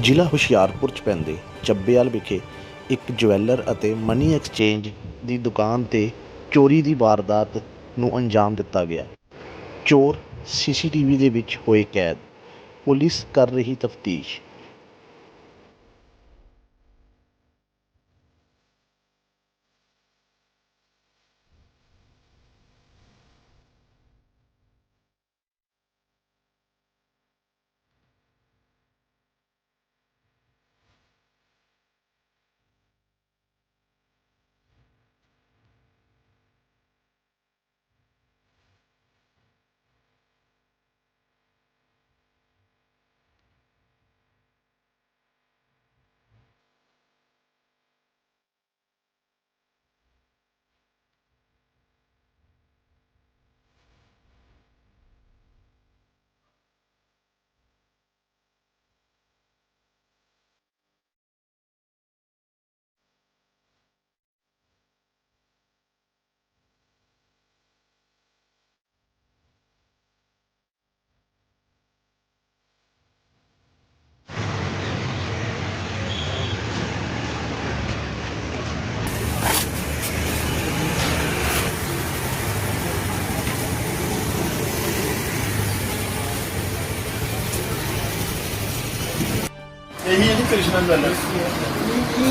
ਜ਼ਿਲ੍ਹਾ ਹੁਸ਼ਿਆਰਪੁਰ ਚ ਪੈਂਦੇ ਚੱਬੇਵਾਲ ਵਿਖੇ ਇੱਕ ਜਵੈਲਰ ਅਤੇ ਮਨੀ ਐਕਸਚੇਂਜ ਦੀ ਦੁਕਾਨ ਤੇ ਚੋਰੀ ਦੀ ਵਾਰਦਾਤ ਨੂੰ ਅੰਜਾਮ ਦਿੱਤਾ ਗਿਆ। ਚੋਰ ਸੀਸੀਟੀਵੀ ਦੇ ਵਿੱਚ ਹੋਏ ਕੈਦ। ਪੁਲਿਸ ਕਰ ਰਹੀ ਤਫਤੀਸ਼। ਇਹੀ ਹੈ ਜੀ ਕ੍ਰਿਸ਼ਨਾ ਜਵੈਲਰਸ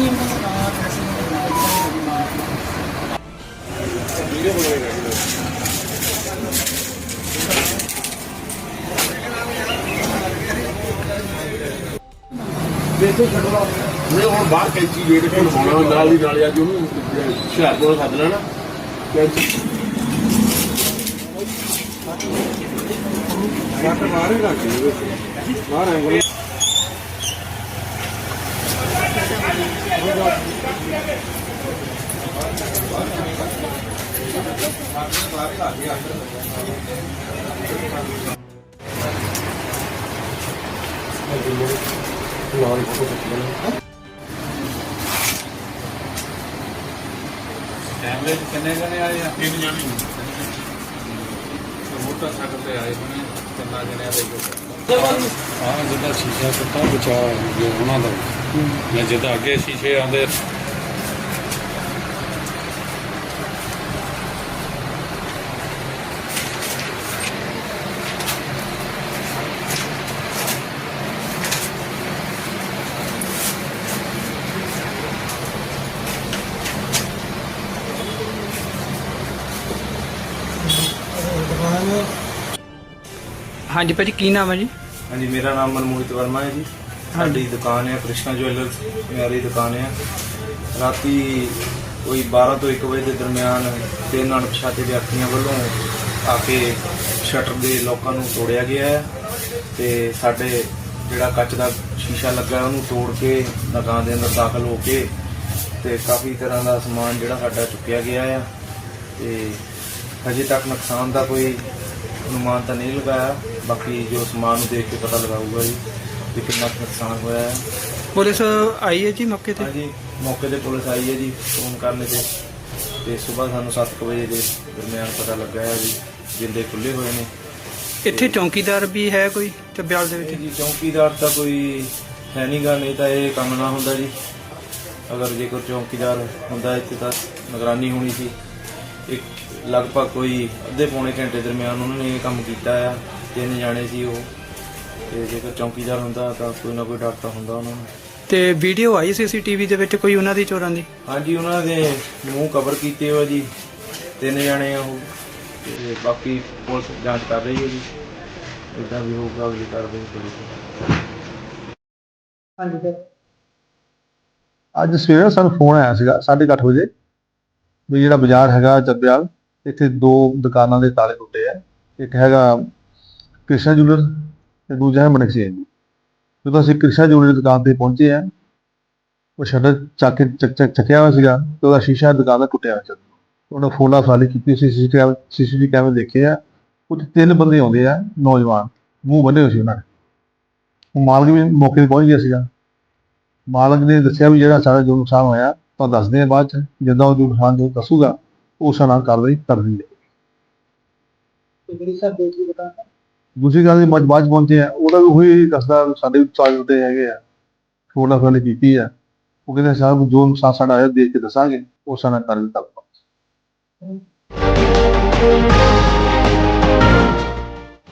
ਦੇਖੋ ਛੱਡੋ ਨਹੀਂ ਹੁਣ ਬਾਹਰ ਕੈਂਚੀ ਵੇਟ ਕੇ ਲਵਾਉਣਾ ਨਾਲ ਦੀ ਨਾਲ ਅੱਜ ਉਹਨੂੰ ਹੁਸ਼ਿਆਰਪੁਰ ਸੱਦ ਲੈਣਾ। ਕੈਂਚੀ। ਕੱਟ ਮਾਰੇ ਲੱਗ ਗਈ ਬਾਹਰ ਐਂਗਲ ਕੈਮਰੇ 'ਚ ਕਿੰਨੇ ਜਣੇ ਆਏ ਆ? ਤਿੰਨ ਜਣੇ। ਮੋਟਰਸਾਈਕਲ ਤੇ ਆਏ ਹੋਣੇ ਕਿੰਨਾ ਜਣਿਆਂ ਦੇ ਹਾਂ ਜਿੱਦਾਂ ਸ਼ੀਸ਼ਾ ਟੁੱਟਾ ਬਚਾ ਗਿਆ ਉਹਨਾਂ ਦਾ ਜਾਂ ਜਿੱਦਾਂ ਅੱਗੇ ਸ਼ੀਸ਼ੇ ਆਉਂਦੇ ਹਾਂਜੀ ਭਾਜੀ ਕੀ ਨਾਮ ਹੈ ਜੀ? ਹਾਂਜੀ ਮੇਰਾ ਨਾਮ ਮਨਮੋਹਿਤ ਵਰਮਾ ਹੈ ਜੀ। ਸਾਡੀ ਦੁਕਾਨ ਹੈ ਕ੍ਰਿਸ਼ਨਾ ਜੁਐਲਰਸ ਮੇਰੀ ਦੁਕਾਨ ਹੈ। ਰਾਤੀ ਕੋਈ 12 ਤੋਂ 1 ਵਜੇ ਦੇ ਦਰਮਿਆਨ ਤਿੰਨ ਅਣਪਛਾਤੇ ਵਿਅਕਤੀਆਂ ਵੱਲੋਂ ਆ ਕੇ ਸ਼ਟਰ ਦੇ ਲੋਕਾਂ ਨੂੰ ਤੋੜਿਆ ਗਿਆ ਹੈ ਤੇ ਸਾਡੇ ਜਿਹੜਾ ਕੱਚ ਦਾ ਸ਼ੀਸ਼ਾ ਲੱਗਾ ਉਹਨੂੰ ਤੋੜ ਕੇ ਦੁਕਾਨ ਦੇ ਅੰਦਰ ਦਾਖਲ ਹੋ ਕੇ ਤੇ ਕਾਫੀ ਤਰ੍ਹਾਂ ਦਾ ਸਮਾਨ ਜਿਹੜਾ ਸਾਡਾ ਚੁੱਕਿਆ ਗਿਆ ਹੈ। ਤੇ ਹਜੇ ਤੱਕ ਨੁਕਸਾਨ ਦਾ ਕੋਈ ਅਨੁਮਾਨ ਤਾਂ ਨਹੀਂ ਲਗਾਇਆ ਬਾਕੀ ਜੋ ਸਮਾਨ ਨੂੰ ਦੇਖ ਕੇ ਪਤਾ ਲਗਾਊਗਾ ਜੀ ਕਿ ਕਿੰਨਾ ਕੁ ਨੁਕਸਾਨ ਹੋਇਆ ਹੈ। ਪੁਲਿਸ ਆਈ ਹੈ ਜੀ ਮੌਕੇ ਤੇ? ਹਾਂਜੀ ਮੌਕੇ ਤੇ ਪੁਲਿਸ ਆਈ ਹੈ ਜੀ ਫੋਨ ਕਰਨੇ ਤੇ। ਤੇ ਸਵੇਰ ਸਾਨੂੰ 7 ਵਜੇ ਦੇ ਦਰਮਿਆਨ ਪਤਾ ਲੱਗਾ ਹੈ ਜੀ ਜਿੰਦੇ ਖੁੱਲੇ ਹੋਏ ਨੇ। ਇੱਥੇ ਚੌਕੀਦਾਰ ਵੀ ਹੈ ਕੋਈ ਚੱਬਿਆਲ ਦੇ ਵਿੱਚ? ਜੀ ਚੌਕੀਦਾਰ ਤਾਂ ਕੋਈ ਹੈ ਨਹੀਂਗਾ ਨਹੀਂ ਤਾਂ ਇਹ ਕੰਮ ਨਾ ਹੁੰਦਾ ਜੀ। ਅਗਰ ਜੇਕਰ ਚੌਕੀਦਾਰ ਹੁੰਦਾ ਇੱਥੇ ਤਾਂ ਨਿਗਰਾਨੀ ਹੋਣੀ ਸੀ। ਇੱਕ ਲਗਭਗ ਕੋਈ ਅੱਧੇ ਪੌਣੇ ਘੰਟੇ ਦਰਮਿਆਨ ਉਹਨਾਂ ਨੇ ਇਹ ਕੰਮ ਕੀਤਾ ਆ। ਤਿੰਨ ਜਾਣੇ ਸੀ ਉਹ। ਤੇ ਜੇਕਰ ਚੌਕੀਦਾਰ ਹੁੰਦਾ ਤਾਂ ਕੋਈ ਨਾ ਕੋਈ ਤਾਂ ਹੁੰਦਾ ਉਹਨਾਂ ਨੂੰ। ਤੇ ਵੀਡੀਓ ਆਈ ਸੀਸੀਟੀਵੀ ਦੇ ਵਿੱਚ ਕੋਈ ਉਹਨਾਂ ਦੀ ਚੋਰਾਂ ਦੀ? ਹਾਂਜੀ ਉਹਨਾਂ ਦੇ ਮੂੰਹ ਕਵਰ ਕੀਤੇ ਹੋਏ ਜੀ। ਤਿੰਨ ਜਾਣੇ ਆ ਉਹ। ਤੇ ਬਾਕੀ ਪੁਲਿਸ ਜਾਂਚ ਕਰ ਰਹੀ ਹੈ ਜੀ। ਇਦਾਂ ਵੀ ਹੋਊਗਾ ਅਗਲੀ ਕਾਰਵਾਈ ਪੁਲਿਸ ਅੱਜ ਸਵੇਰੇ ਸਾਨੂੰ ਫੋਨ ਆਇਆ ਸੀਗਾ 8:30 ਵਜੇ। ਵੀ ਜਿਹੜਾ ਬਾਜ਼ਾਰ ਹੈਗਾ ਚੱਬਿਆਲ ਇੱਥੇ ਦੋ ਦੁਕਾਨਾਂ ਦੇ ਤਾਲੇ ਟੁੱਟੇ ਆ। ਇੱਕ ਹੈਗਾ ਕ੍ਰਿਸ਼ਨਾ ਜੁਲਰ ਤੇ ਦੂਜਾ ਹੈ ਮਨਕ ਜਦੋਂ ਅਸੀਂ ਕ੍ਰਿਸ਼ਨਾ ਜੁਲਰ ਦੀ ਦੁਕਾਨ ਤੇ ਪਹੁੰਚੇ ਆ, ਉਹ ਸ਼ਟਰ ਚੱਕ ਕੇ ਚੱਕ ਚੱਕ ਚੱਕਿਆ ਹੋਇਆ ਸੀਗਾ ਤੇ ਉਹਦਾ ਸ਼ੀਸ਼ਾ ਦੁਕਾਨ ਦਾ ਟੁੱਟਿਆ ਹੋਇਆ ਸੀ ਉਹਨੇ ਫੋਨਾ ਫਾਲੀ ਕੀਤੀ, ਸੀ ਸੀਸੀਟੀਵੀ ਸੀਸੀਟੀਵੀ ਕੈਮਰੇ ਦੇਖੇ ਆ। ਕੁਝ ਤਿੰਨ ਬੰਦੇ ਆਉਂਦੇ ਆ, ਨੌਜਵਾਨ। ਮੂੰਹ ਬੰਨੇ ਹੋਏ ਸੀ ਉਹਨਾਂ ਨੇ। ਉਹ ਮਾਲਕ ਵੀ ਮੌਕੇ ਤੇ ਪਹੁੰਚ ਗਿਆ ਸੀਗਾ। ਮਾਲਕ ਨੇ ਦੱਸਿਆ ਵੀ ਜਿਹੜਾ ਸਾਡਾ ਜੋ ਨੁਕਸਾਨ ਹੋਇਆ ਤਾਂ ਦੱਸਦੇ ਆ ਬਾਅਦ ਚ ਜਿੱਦਾਂ ਉਹ ਨੁਕਸਾਨ ਜੋ ਦੱਸੂਗਾ ਉਸ ਨਾਲ ਕਾਰਵਾਈ ਕਰ ਦਿੰਦੇ। ਦੂਸਰੀ ਗੱਲ ਦੀ ਬਾਅਦ 'ਚ ਪਹੁੰਚੇ ਆ ਉਹਦਾ ਵੀ ਉਹੀ ਦੱਸਦਾ ਸਾਡੇ ਚਾਰਜ ਉੱਤੇ ਹੈਗੇ ਆ ਫੋਟੋ ਫੋਟੋ ਕੀਤੀ ਆ। ਉਹ ਕਹਿੰਦੇ ਸਾਹਿਬ ਜੋ ਨੁਕਸਾਨ ਸਾਡਾ ਆਇਆ ਦੇਖ ਕੇ ਦੱਸਾਂਗੇ ਉਹ ਸਾਡਾ ਕਰ ਦਿੱਤਾ